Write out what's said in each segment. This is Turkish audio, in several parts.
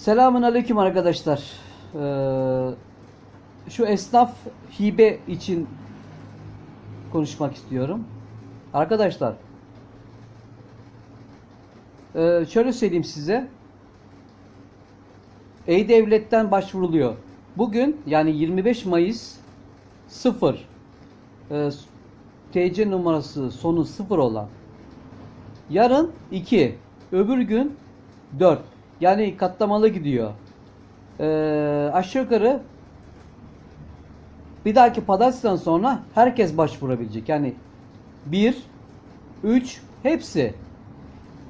Selamun aleyküm arkadaşlar. Ee, şu esnaf hibe için konuşmak istiyorum. Arkadaşlar ee, şöyle söyleyeyim size. E-Devlet'ten başvuruluyor. Bugün yani 25 Mayıs 0 ee, TC numarası sonu 0 olan Yarın 2. Öbür gün 4. Yani katlamalı gidiyor. Ee, aşağı yukarı bir dahaki pazartesiden sonra herkes başvurabilecek. Yani 1, 3 hepsi.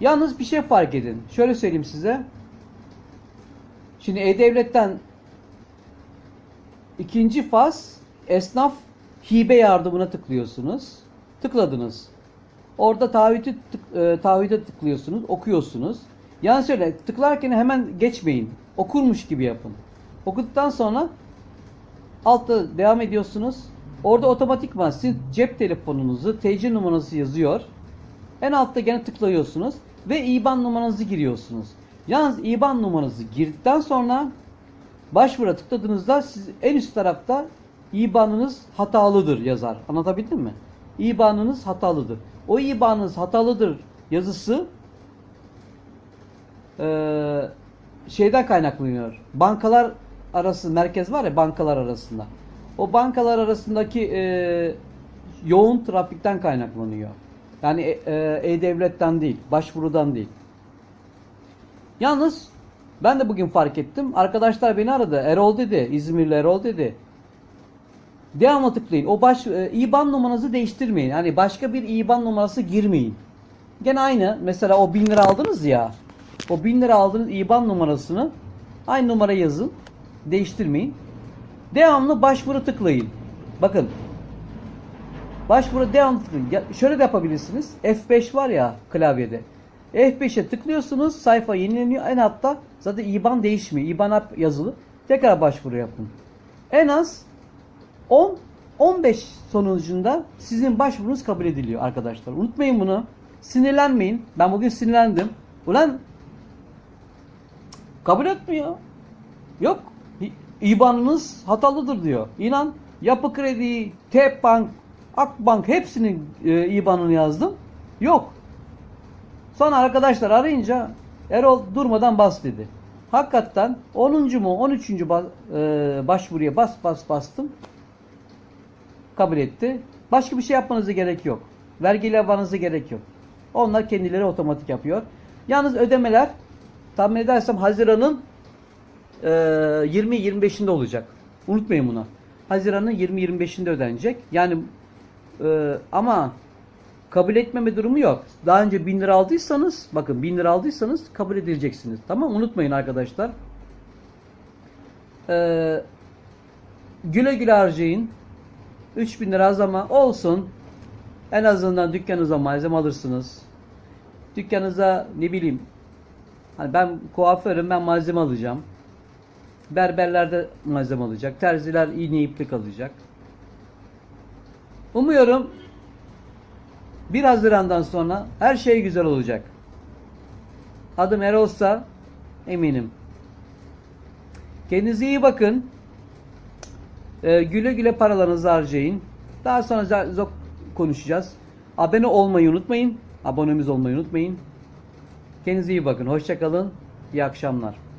Yalnız bir şey fark edin. Şöyle söyleyeyim size. Şimdi E-Devlet'ten ikinci faz esnaf hibe yardımına tıklıyorsunuz. Tıkladınız. Orada taahhütü tık, e, tıklıyorsunuz, okuyorsunuz. Yani şöyle tıklarken hemen geçmeyin. Okurmuş gibi yapın. Okuduktan sonra altta devam ediyorsunuz. Orada otomatikman sizin cep telefonunuzu, TC numarası yazıyor. En altta gene tıklıyorsunuz ve IBAN numaranızı giriyorsunuz. Yalnız IBAN numaranızı girdikten sonra başvura tıkladığınızda siz en üst tarafta IBAN'ınız hatalıdır yazar. Anlatabildim mi? IBAN'ınız hatalıdır. O IBAN'ınız hatalıdır yazısı eee, şeyden kaynaklanıyor. Bankalar arası merkez var ya bankalar arasında. O bankalar arasındaki eee, yoğun trafikten kaynaklanıyor. Yani e- e- e-devletten değil, başvurudan değil. Yalnız ben de bugün fark ettim. Arkadaşlar beni aradı. Erol dedi. İzmirli Erol dedi. Devamlı tıklayın. O baş e, IBAN numaranızı değiştirmeyin. Yani başka bir IBAN numarası girmeyin. Gene aynı. Mesela o 1000 lira aldınız ya. O 1000 lira aldığınız IBAN numarasını aynı numara yazın. Değiştirmeyin. Devamlı başvuru tıklayın. Bakın. Başvuru devamlı tıklayın. Ya şöyle de yapabilirsiniz. F5 var ya klavyede. F5'e tıklıyorsunuz. Sayfa yenileniyor. En altta zaten IBAN değişmiyor. IBAN yazılı. Tekrar başvuru yapın. En az 10 15 sonucunda sizin başvurunuz kabul ediliyor arkadaşlar. Unutmayın bunu. Sinirlenmeyin. Ben bugün sinirlendim. Ulan kabul etmiyor. Yok. İBAN'ınız hatalıdır diyor. İnan Yapı Kredi, TEP Bank, Akbank hepsinin e, İBAN'ını yazdım. Yok. Sonra arkadaşlar arayınca Erol durmadan bas dedi. Hakikaten 10. mu 13. ba- e, başvuruya bas bas bastım kabul etti. Başka bir şey yapmanıza gerek yok. Vergi lavanıza gerek yok. Onlar kendileri otomatik yapıyor. Yalnız ödemeler tahmin edersem Haziran'ın e, 20-25'inde olacak. Unutmayın bunu. Haziran'ın 20-25'inde ödenecek. Yani e, ama kabul etmeme durumu yok. Daha önce 1000 lira aldıysanız bakın 1000 lira aldıysanız kabul edileceksiniz. Tamam unutmayın arkadaşlar. E, güle güle harcayın. 3000 lira az ama olsun. En azından dükkanınıza malzeme alırsınız. Dükkanınıza ne bileyim hani ben kuaförüm ben malzeme alacağım. Berberlerde malzeme alacak. Terziler iğne iplik alacak. Umuyorum 1 Haziran'dan sonra her şey güzel olacak. Adım Erol'sa eminim. Kendinize iyi bakın. Ee, güle güle paralarınızı harcayın. Daha sonra konuşacağız. Abone olmayı unutmayın. Abonemiz olmayı unutmayın. Kendinize iyi bakın. Hoşçakalın. İyi akşamlar.